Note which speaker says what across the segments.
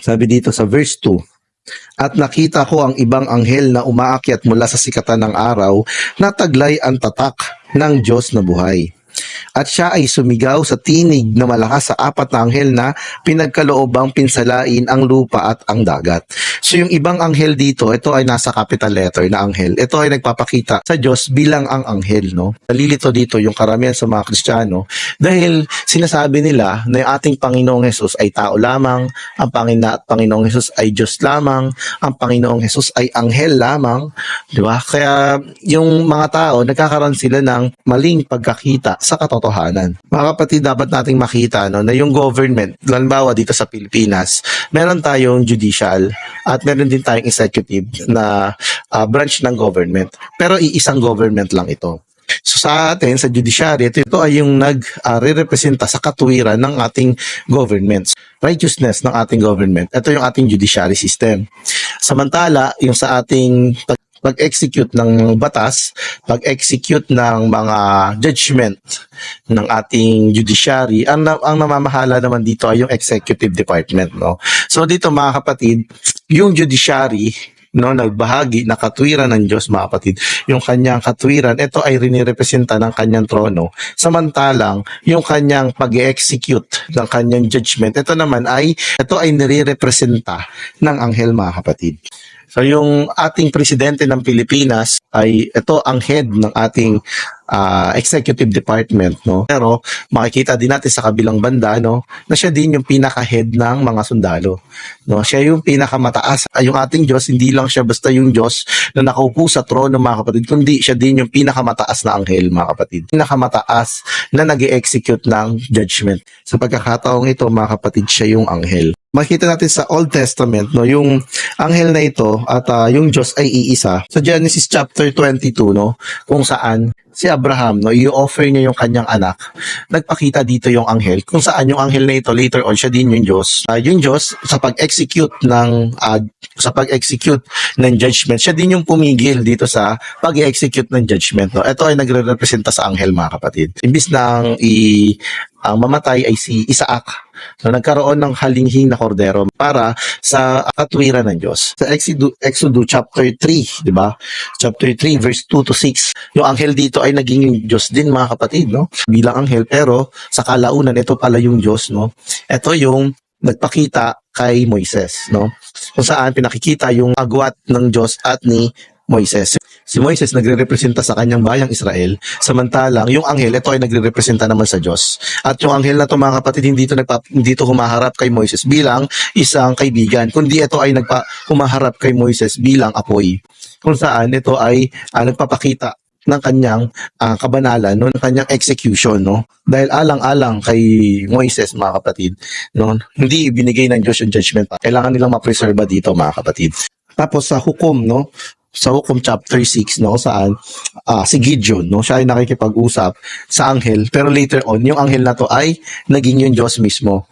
Speaker 1: Sabi dito sa verse 2, At nakita ko ang ibang anghel na umaakyat mula sa sikatan ng araw na taglay ang tatak ng Diyos na buhay. At siya ay sumigaw sa tinig na malakas sa apat na anghel na pinagkaloobang pinsalain ang lupa at ang dagat. So yung ibang anghel dito, ito ay nasa capital letter na anghel. Ito ay nagpapakita sa Diyos bilang ang anghel, no? Nalilito dito yung karamihan sa mga Kristiyano dahil sinasabi nila na yung ating Panginoong Hesus ay tao lamang, ang Pangina at Panginoong Hesus ay Diyos lamang, ang Panginoong Hesus ay anghel lamang, di ba? Kaya yung mga tao, nagkakaroon sila ng maling pagkakita sa katotohanan. Mga kapatid, dapat nating makita no, na yung government, halimbawa dito sa Pilipinas, meron tayong judicial at meron din tayong executive na ah, branch ng government. Pero iisang government lang ito. So sa atin, sa judiciary, ito, ito ay yung nag-representa sa katuwiran ng ating governments. Righteousness ng ating government. Ito yung ating judiciary system. Samantala, yung sa ating pag-execute ng batas, pag-execute ng mga judgment ng ating judiciary, ang, ang namamahala naman dito ay yung executive department. No? So dito mga kapatid, yung judiciary, no nagbahagi na katwiran ng Diyos mga kapatid yung kanyang katwiran ito ay rinirepresenta ng kanyang trono samantalang yung kanyang pag-execute ng kanyang judgment ito naman ay ito ay nire-representa ng anghel mga kapatid So yung ating presidente ng Pilipinas ay ito ang head ng ating ah, executive department no. Pero makikita din natin sa kabilang banda no na siya din yung pinaka-head ng mga sundalo. No, siya yung pinakamataas. Ay, yung ating Diyos hindi lang siya basta yung Diyos na nakaupo sa trono mga kapatid, kundi siya din yung pinakamataas na anghel mga kapatid. Pinakamataas na nag execute ng judgment. Sa pagkakataong ito mga kapatid, siya yung anghel makita natin sa Old Testament no yung anghel na ito at ah, yung Diyos ay iisa. Sa Genesis chapter 22 no kung saan si Abraham no i-offer niya yung kanyang anak. Nagpakita dito yung anghel kung saan yung anghel na ito later on siya din yung Diyos. Ah, yung Diyos sa pag-execute ng ah, sa pag-execute ng judgment siya din yung pumigil dito sa pag-execute ng judgment no. Ito ay nagre-representa sa anghel mga kapatid. Imbis nang i ang mamatay ay si Isaac So nagkaroon ng halinghing na kordero para sa katwiran ng Diyos. Sa Exodus, Exodus chapter 3, di ba? Chapter 3 verse 2 to 6. Yung anghel dito ay naging Diyos din mga kapatid, no? Bilang anghel pero sa kalaunan ito pala yung Diyos, no? Ito yung nagpakita kay Moises, no? Kung saan pinakikita yung agwat ng Diyos at ni Moises. Si Moises nagre-representa sa kanyang bayang Israel, samantalang yung anghel, ito ay nagre-representa naman sa Diyos. At yung anghel na to mga kapatid, hindi ito, nagpa, hindi ito humaharap kay Moises bilang isang kaibigan, kundi ito ay nagpa, humaharap kay Moises bilang apoy. Kung saan ito ay ah, nagpapakita ng kanyang ah, kabanalan, no, ng kanyang execution, no? Dahil alang-alang kay Moises, mga kapatid, no, hindi binigay ng Diyos yung judgment. Kailangan nilang ma-preserve dito, mga kapatid. Tapos sa hukom, no, sa hukom chapter 6 no? Saan? Ah, si Gideon no? Siya ay nakikipag-usap sa anghel. Pero later on yung anghel na to ay naging yung Diyos mismo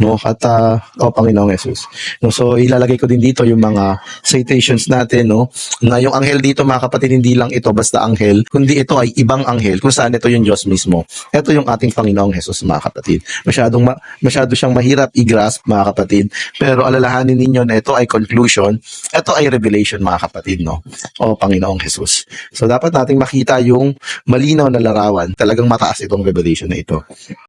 Speaker 1: no? At ah, oh Panginoong Jesus no so ilalagay ko din dito yung mga citations natin no? Na yung anghel dito mga kapatid hindi lang ito basta anghel kundi ito ay ibang anghel kung saan ito yung Diyos mismo. Ito yung ating Panginoong Jesus mga kapatid. Masyadong ma- masyado siyang mahirap i-grasp mga kapatid. Pero alalahanin ninyo na ito ay conclusion. Ito ay revelation mga kapatid no? O Panginoong Jesus so dapat nating makita yung malinaw na larawan. Talagang mataas itong revelation na ito